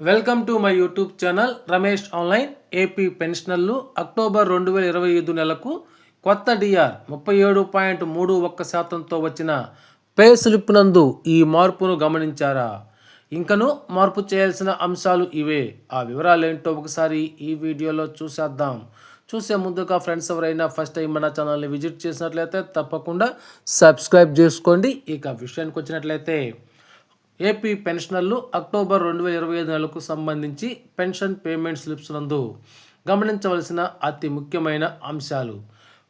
Welcome to my YouTube channel Ramesh online AP పెన్షనర్లు October రెండు వేల ఇరవై ఐదు నెలకు కొత్త డిఆర్ ముప్పై ఏడు పాయింట్ మూడు ఒక్క శాతంతో వచ్చిన పే స్లిప్ నందు ఈ మార్పును గమనించారా? ఇంకను మార్పు చేయాల్సిన అంశాలు ఇవే. ఆ వివరాలు ఏంటో ఒకసారి ఈ వీడియోలో చూసేద్దాం. చూసే ముందుగా ఫ్రెండ్స్ ఎవరైనా ఫస్ట్ టైం మన ఛానల్ని విజిట్ చేసినట్లయితే తప్పకుండా సబ్స్క్రైబ్ చేసుకోండి. ఇక విషయానికి వచ్చినట్లయితే ఏపీ పెన్షనర్లు అక్టోబర్ రెండు వేల ఇరవై ఐదు నెలకు సంబంధించి పెన్షన్ పేమెంట్ స్లిప్స్ నందు గమనించవలసిన అతి ముఖ్యమైన అంశాలు.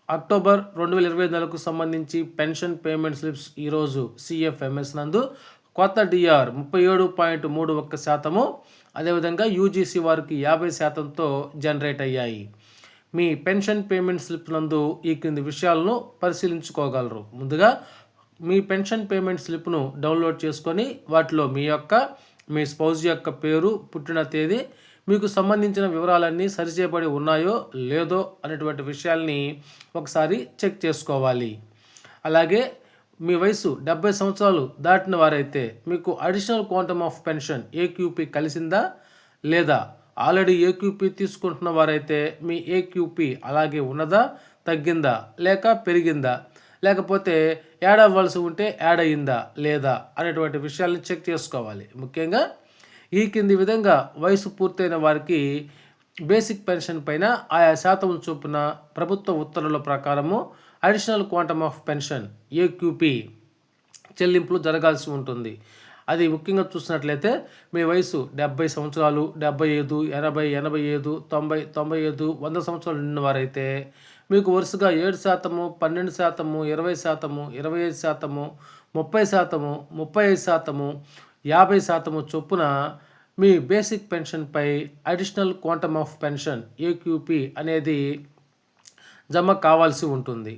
అక్టోబర్ రెండు వేల ఇరవై ఐదు నెలకు సంబంధించి పెన్షన్ పేమెంట్ స్లిప్స్ ఈరోజు సిఎఫ్ఎంఎస్ నందు కొత్త డిఆర్ ముప్పై ఏడు పాయింట్ మూడు ఒక్క శాతము అదేవిధంగా యూజీసీ వారికి యాభై శాతంతో జనరేట్ అయ్యాయి. మీ పెన్షన్ పేమెంట్ స్లిప్ నందు ఈ క్రింది విషయాలను పరిశీలించుకోగలరు. ముందుగా మీ పెన్షన్ పేమెంట్ స్లిప్ను డౌన్లోడ్ చేసుకొని వాటిలో మీ యొక్క మీ స్పౌజ్ యొక్క పేరు పుట్టిన తేదీ మీకు సంబంధించిన వివరాలన్నీ సరిచేయబడి ఉన్నాయో లేదో అనేటువంటి విషయాల్ని ఒకసారి చెక్ చేసుకోవాలి. అలాగే మీ వయసు డెబ్బై సంవత్సరాలు దాటిన వారైతే మీకు additional quantum of pension AQP కలిసిందా లేదా? ఆల్రెడీ ఏక్యూపీ తీసుకుంటున్న వారైతే మీ ఏక్యూపీ అలాగే ఉన్నదా తగ్గిందా లేక పెరిగిందా? లేకపోతే యాడ్ అవ్వాల్సి ఉంటే యాడ్ అయ్యిందా లేదా అనేటువంటి విషయాలను చెక్ చేసుకోవాలి. ముఖ్యంగా ఈ కింది విధంగా వయసు పూర్తయిన వారికి బేసిక్ పెన్షన్ పైన ఆయా శాతం చొప్పున ప్రభుత్వ ఉత్తర్వుల ప్రకారము additional quantum of pension AQP చెల్లింపులు జరగాల్సి ఉంటుంది. అది ముఖ్యంగా చూసినట్లయితే మీ వయసు డెబ్బై సంవత్సరాలు డెబ్బై ఐదు ఎనభై ఎనభై ఐదు తొంభై తొంభై ఐదు వంద సంవత్సరాలు నిన్న వారైతే మీకు వరుసగా ఏడు శాతము పన్నెండు శాతము ఇరవై శాతము ఇరవై ఐదు శాతము ముప్పై శాతము ముప్పై ఐదు శాతము యాభై శాతము చొప్పున మీ basic పెన్షన్పై additional quantum of pension AQP అనేది జమ కావాల్సి ఉంటుంది.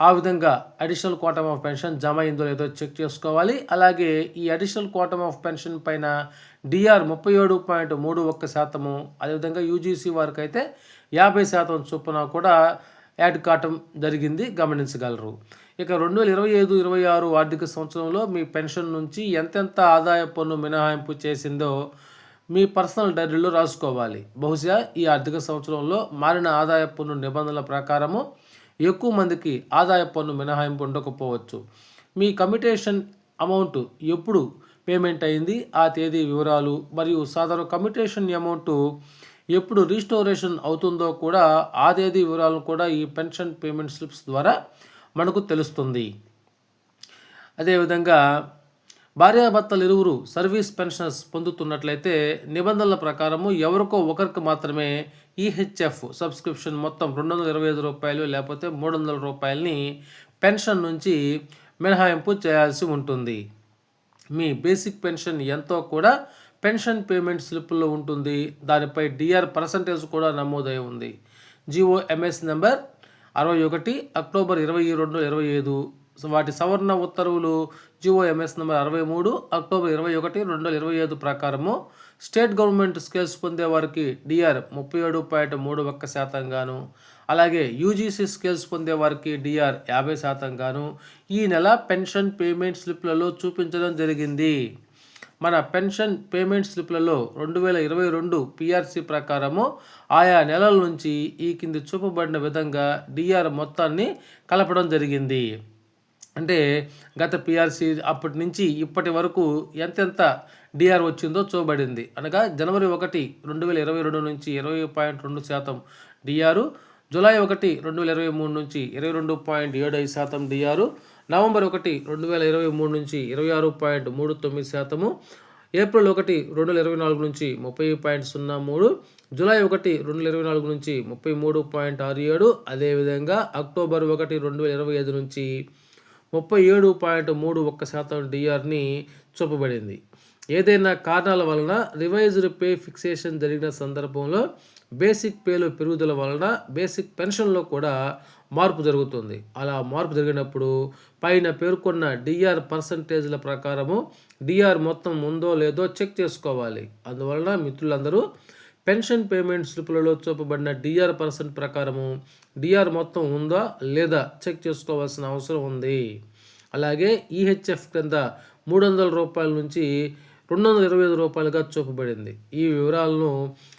ఆ విధంగా అడిషనల్ క్వాంటమ్ ఆఫ్ పెన్షన్ జమ అయిందో లేదో చెక్ చేసుకోవాలి. అలాగే ఈ అడిషనల్ క్వాంటమ్ ఆఫ్ పెన్షన్ పైన డిఆర్ ముప్పై ఏడు పాయింట్ మూడు ఒక్క శాతము అదేవిధంగా యూజీసీ వారికి అయితే యాభై శాతం చొప్పున కూడా యాడ్ కావటం జరిగింది గమనించగలరు. ఇక రెండు వేల ఇరవై ఐదు ఇరవై ఆరు ఆర్థిక సంవత్సరంలో మీ పెన్షన్ నుంచి ఎంతెంత ఆదాయ పన్ను మినహాయింపు చేసిందో మీ పర్సనల్ డైరీలో రాసుకోవాలి. బహుశా ఈ ఆర్థిక సంవత్సరంలో మారిన ఆదాయ పన్ను నిబంధనల ప్రకారము ఎక్కువ మందికి ఆదాయ పన్ను మినహాయింపు ఉండకపోవచ్చు. మీ కమిటేషన్ అమౌంట్ ఎప్పుడు పేమెంట్ అయింది? ఆ తేదీ వివరాలు మరియు సాధారణ కమిటేషన్ అమౌంట్ ఎప్పుడు రీస్టోరేషన్ అవుతుందో కూడా ఆ తేదీ వివరాలను కూడా ఈ పెన్షన్ పేమెంట్ స్లిప్స్ ద్వారా మనకు తెలుస్తుంది. అదేవిధంగా భార్యాభర్తలు ఇరువురు సర్వీస్ పెన్షన్స్ పొందుతున్నట్లయితే నిబంధనల ప్రకారము ఎవరికో ఒకరికి మాత్రమే ఈహెచ్ఎఫ్ సబ్స్క్రిప్షన్ మొత్తం రెండు వందల ఇరవై ఐదు రూపాయలు లేకపోతే మూడు వందల రూపాయలని పెన్షన్ నుంచి మినహాయింపు చేయాల్సి ఉంటుంది. మీ బేసిక్ పెన్షన్ ఎంతో కూడా పెన్షన్ పేమెంట్ స్లిప్లో ఉంటుంది. దానిపై డిఆర్ పర్సంటేజ్ కూడా నమోదై ఉంది. జిఓ ఎంఎస్ నెంబర్ అరవై ఒకటి అక్టోబర్ ఇరవై రెండు ఇరవై ఐదు. వాటి సవర్ణ ఉత్తర్వులు జిఓ ఎంఎస్ నెంబర్ అరవై మూడు అక్టోబర్ ఇరవై ఒకటి రెండు వేల ఇరవై ఐదు ప్రకారము స్టేట్ గవర్నమెంట్ స్కేల్స్ పొందే వారికి డిఆర్ ముప్పై ఏడు పాయింట్ మూడు ఒక్క శాతంగాను అలాగే యూజీసీ స్కేల్స్ పొందే వారికి డిఆర్ యాభై శాతంగాను ఈ నెల పెన్షన్ పేమెంట్ స్లిప్లలో చూపించడం జరిగింది. మన పెన్షన్ పేమెంట్ స్లిప్లలో రెండు వేల ఇరవై రెండు పిఆర్సి ప్రకారము ఆయా నెలల నుంచి ఈ కింది చూపబడిన విధంగా డిఆర్ మొత్తాన్ని కలపడం జరిగింది. అంటే గత పిఆర్సి అప్పటి నుంచి ఇప్పటి వరకు ఎంతెంత డిఆర్ వచ్చిందో చూపబడింది. అనగా జనవరి ఒకటి రెండు వేల ఇరవై రెండు నుంచి ఇరవై పాయింట్ రెండు శాతం డిఆర్ జూలై ఒకటి రెండు వేల ఇరవై మూడు నుంచి ఇరవై రెండు పాయింట్ ఏడు ఐదు శాతం డిఆరు నవంబర్ ఒకటి రెండు వేల ఇరవై మూడు నుంచి ఇరవై ఆరు పాయింట్ మూడు తొమ్మిది శాతము ఏప్రిల్ ఒకటి రెండు వేల ఇరవై నాలుగు నుంచి ముప్పై పాయింట్ సున్నా మూడు జూలై ఒకటి రెండు వేల ఇరవై నాలుగు నుంచి ముప్పై మూడు పాయింట్ ఆరు ఏడు అదేవిధంగా అక్టోబర్ ఒకటి రెండు వేల ఇరవై ఐదు నుంచి ముప్పై ఏడు పాయింట్ మూడు ఒక్క శాతం డిఆర్ని చూపబడింది. ఏదైనా కారణాల వలన రివైజ్డ్ పే ఫిక్సేషన్ జరిగిన సందర్భంలో బేసిక్ పేలో పెరుగుదల వలన బేసిక్ పెన్షన్లో కూడా మార్పు జరుగుతుంది. అలా మార్పు జరిగినప్పుడు పైన పేర్కొన్న డిఆర్ పర్సంటేజ్ల ప్రకారము డిఆర్ మొత్తం ఉందో లేదో చెక్ చేసుకోవాలి. అందువలన మిత్రులందరూ పెన్షన్ పేమెంట్ స్లిపులలో చూపబడిన డిఆర్ పర్సెంట్ ప్రకారము డిఆర్ మొత్తం ఉందా లేదా చెక్ చేసుకోవాల్సిన అవసరం ఉంది. అలాగే ఈహెచ్ఎఫ్ క్రింద మూడు వందల రూపాయల నుంచి రెండు వందల ఇరవై ఐదు రూపాయలుగా చూపబడింది. ఈ వివరాలను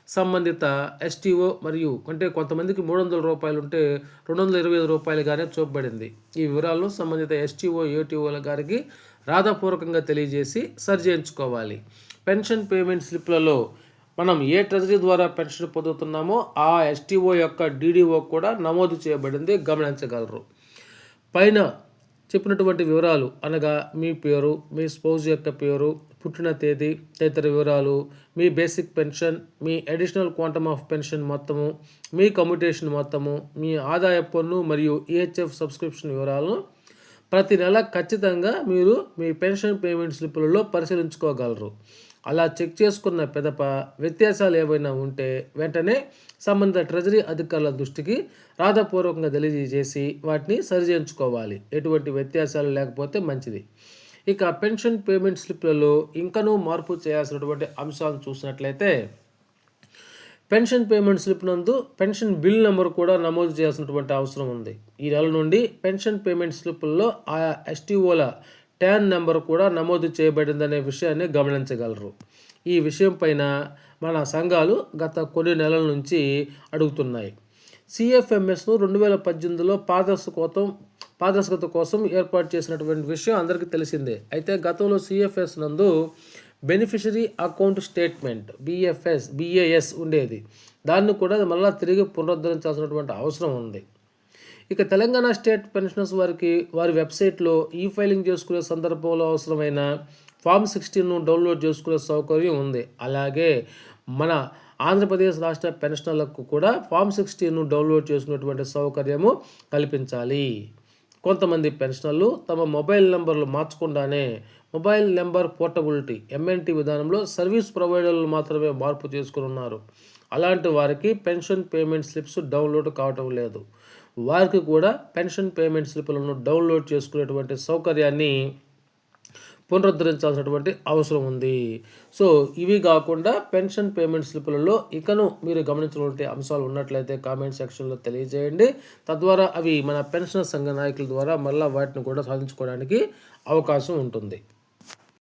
సంబంధిత ఎస్టీఓ మరియు అంటే కొంతమందికి మూడు వందల రూపాయలు ఉంటే రెండు వందల ఇరవై ఐదు రూపాయలుగానే చూపబడింది. ఈ వివరాలను సంబంధిత ఎస్టీఓ ఏటీఓల గారికి రాధాపూర్వకంగా తెలియజేసి సరిచేయించుకోవాలి. పెన్షన్ పేమెంట్ స్లిప్లలో మనం ఏ ట్రెజరీ ద్వారా పెన్షన్ పొందుతున్నామో ఆ ఎస్టీఓ యొక్క డీడీఓ కూడా నమోదు చేయబడింది. గమనించగలరు. పైన చెప్పినటువంటి వివరాలు అనగా మీ పేరు మీ స్పౌజ్ యొక్క పేరు పుట్టిన తేదీ తదితర వివరాలు మీ బేసిక్ పెన్షన్ మీ అడిషనల్ క్వాంటమ్ ఆఫ్ పెన్షన్ మొత్తము మీ కమ్యూటేషన్ మొత్తము మీ ఆదాయ పన్ను మరియు ఈహెచ్ఎఫ్ సబ్స్క్రిప్షన్ వివరాలను ప్రతి నెల ఖచ్చితంగా మీరు మీ పెన్షన్ పేమెంట్ స్లిప్పులలో పరిశీలించుకోగలరు. అలా చెక్ చేసుకున్న పెదప వ్యత్యాసాలు ఏవైనా ఉంటే వెంటనే సంబంధిత ట్రెజరీ అధికారుల దృష్టికి రాతపూర్వకంగా తెలియజేసి వాటిని సరిచేయించుకోవాలి ఎటువంటి వ్యత్యాసాలు లేకపోతే మంచిది. ఇక పెన్షన్ పేమెంట్ స్లిప్లలో ఇంకనూ మార్పు చేయాల్సినటువంటి అంశాలను చూసినట్లయితే పెన్షన్ పేమెంట్ స్లిప్ నందు పెన్షన్ బిల్ నెంబర్ కూడా నమోదు చేయాల్సినటువంటి అవసరం ఉంది. ఈ నెల నుండి పెన్షన్ పేమెంట్ స్లిప్లలో ఆయా ఎస్టీఓల ట్యాన్ నెంబర్ కూడా నమోదు చేయబడిందనే విషయాన్ని గమనించగలరు. ఈ విషయం పైన మన సంఘాలు గత కొన్ని నెలల నుంచి అడుగుతున్నాయి. సిఎఫ్ఎంఎస్ను రెండు వేల పద్దెనిమిదిలో పారదర్శకతం పారదర్శకత కోసం ఏర్పాటు చేసినటువంటి విషయం అందరికీ తెలిసిందే. అయితే గతంలో సిఎఫ్ఎస్ నందు beneficiary account statement BFS BAS ఉండేది. దాన్ని కూడా మళ్ళీ తిరిగి పునరుద్ధరించాల్సినటువంటి అవసరం ఉంది. ఇక తెలంగాణ స్టేట్ పెన్షనర్స్ వారికి వారి వెబ్సైట్లో ఈ ఫైలింగ్ చేసుకునే సందర్భంలో అవసరమైన ఫామ్ సిక్స్టీన్ను డౌన్లోడ్ చేసుకునే సౌకర్యం ఉంది. అలాగే మన ఆంధ్రప్రదేశ్ రాష్ట్ర పెన్షనర్లకు కూడా ఫామ్ సిక్స్టీన్ను డౌన్లోడ్ చేసుకునేటువంటి సౌకర్యము కల్పించాలి. కొంతమంది పెన్షనర్లు తమ మొబైల్ నెంబర్లు మార్చకుండానే మొబైల్ నెంబర్ పోర్టబిలిటీ ఎంఎన్టీ విధానంలో సర్వీస్ ప్రొవైడర్లు మాత్రమే మార్పు చేసుకుని ఉన్నారు. అలాంటి వారికి పెన్షన్ పేమెంట్ స్లిప్స్ డౌన్లోడ్ కావటం లేదు. వారికి కూడా పెన్షన్ పేమెంట్ స్లిపులను డౌన్లోడ్ చేసుకునేటువంటి సౌకర్యాన్ని పునరుద్ధరించాల్సినటువంటి అవసరం ఉంది. సో ఇవి కాకుండా పెన్షన్ పేమెంట్ స్లిపులలో ఇకను మీరు గమనించినటువంటి అంశాలు ఉన్నట్లయితే కామెంట్ సెక్షన్లో తెలియజేయండి. తద్వారా అవి మన పెన్షన్ సంఘ నాయకుల ద్వారా మళ్ళీ వాటిని కూడా సాధించుకోవడానికి అవకాశం ఉంటుంది.